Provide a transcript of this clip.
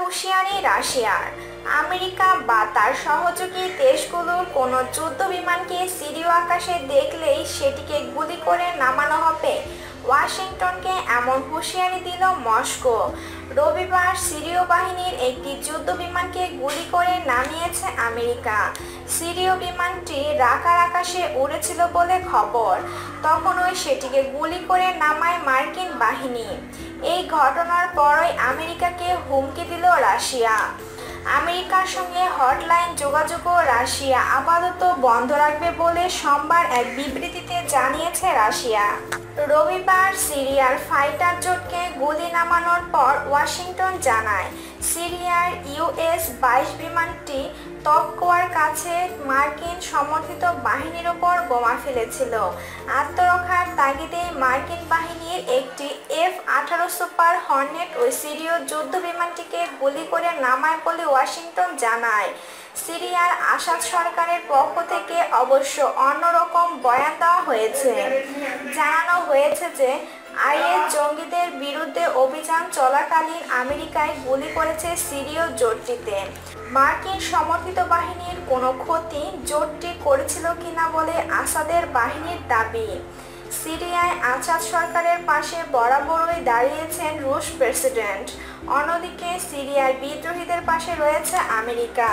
হুঁশিয়ারি রাশিয়ার। আমেরিকা বা তার সহযোগী দেশগুলোর কোনো যুদ্ধ বিমানকে সিরিয় আকাশে দেখলেই সেটিকে গুলি করে নামানো হবে। ওয়াশিংটনকে এমন হুঁশিয়ারি দিল মস্কো। রবিবার সিরীয় বাহিনীর একটি যুদ্ধ বিমানকে গুলি করে নামিয়েছে আমেরিকা। সিরীয় বিমানটি রাকার আকাশে উড়েছিল বলে খবর। তখন ওই সেটিকে গুলি করে নামায় মার্কিন বাহিনী। এই ঘটনার পরই আমেরিকাকে হুমকি দিল রাশিয়া। আমেরিকার সঙ্গে হটলাইন যোগাযোগও রাশিয়া। আপাতত বন্ধ রাখবে বলে সোমবার এক বিবৃতিতে জানিয়েছে রাশিয়া। রবিবার সিরিয়ার ফাইটার জোটকে গুলি নামানোর পর ওয়াশিংটন জানায়, সিরিয়ার ইউএস বাইশ বিমানটি তপকোয়ার কাছে মার্কিন সমর্থিত বাহিনীর ওপর বোমা ফেলেছিল। আত্মরক্ষার তাগিদে মার্কিন বাহিনীর একটি এফ আঠারো সুপার হর্নেট ওই সিরীয় যুদ্ধ বিমানটিকে গুলি করে নামায় বলে ওয়াশিংটন জানায়। সিরিয়ার আসাদ সরকারের পক্ষ থেকে অবশ্য অন্যরকম বয়ান দেওয়া হয়েছে। জানানো হয়েছে যে, আইএস জঙ্গিদের বিরুদ্ধে অভিযান চলাকালীন আমেরিকায় গুলি করেছে সিরীয় জোটটিতে। মার্কিন সমর্থিত বাহিনীর কোনো ক্ষতি জোটটি করেছিল কিনা বলে আসাদের বাহিনীর দাবি। সিরিয়ায় আসাদ সরকারের পাশে বরাবরই দাঁড়িয়েছেন রুশ প্রেসিডেন্ট। অন্যদিকে সিরিয়ার বিদ্রোহীদের পাশে রয়েছে আমেরিকা।